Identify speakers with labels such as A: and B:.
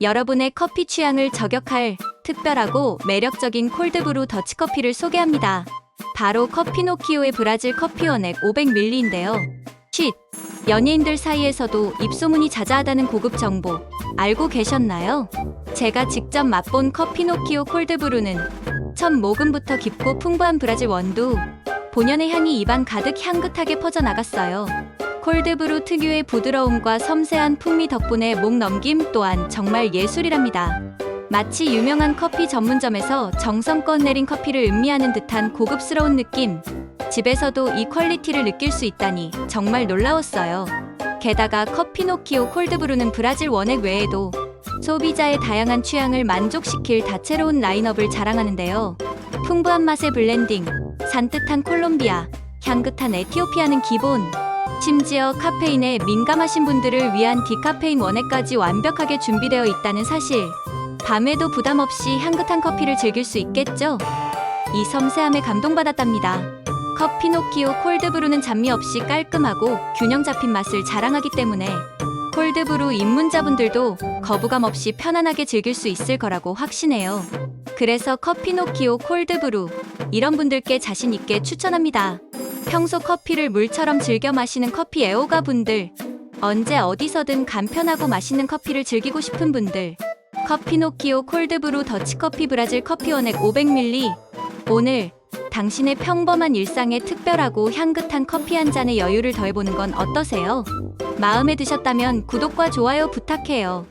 A: 여러분의 커피 취향을 저격할 특별하고 매력적인 콜드브루 더치커피를 소개합니다. 바로 커피노키오의 브라질 커피 원액 500ml인데요. 쉿! 연예인들 사이에서도 입소문이 자자하다는 고급 정보 알고 계셨나요? 제가 직접 맛본 커피노키오 콜드브루는 첫 모금부터 깊고 풍부한 브라질 원두, 본연의 향이 입안 가득 향긋하게 퍼져나갔어요. 콜드브루 특유의 부드러움과 섬세한 풍미 덕분에 목 넘김 또한 정말 예술이랍니다. 마치 유명한 커피 전문점에서 정성껏 내린 커피를 음미하는 듯한 고급스러운 느낌. 집에서도 이 퀄리티를 느낄 수 있다니 정말 놀라웠어요. 게다가 커피노키오 콜드브루는 브라질 원액 외에도 소비자의 다양한 취향을 만족시킬 다채로운 라인업을 자랑하는데요. 풍부한 맛의 블렌딩, 산뜻한 콜롬비아, 향긋한 에티오피아는 기본. 심지어 카페인에 민감하신 분들을 위한 디카페인 원액까지 완벽하게 준비되어 있다는 사실. 밤에도 부담 없이 향긋한 커피를 즐길 수 있겠죠? 이 섬세함에 감동받았답니다. 커피노키오 콜드브루는 잡미 없이 깔끔하고 균형 잡힌 맛을 자랑하기 때문에 콜드브루 입문자분들도 거부감 없이 편안하게 즐길 수 있을 거라고 확신해요. 그래서 커피노키오 콜드브루 이런 분들께 자신 있게 추천합니다. 평소 커피를 물처럼 즐겨 마시는 커피 애호가 분들, 언제 어디서든 간편하고 맛있는 커피를 즐기고 싶은 분들, 커피노키오 콜드브루 더치커피 브라질 커피 원액 500ml. 오늘 당신의 평범한 일상에 특별하고 향긋한 커피 한 잔의 여유를 더해보는 건 어떠세요? 마음에 드셨다면 구독과 좋아요 부탁해요.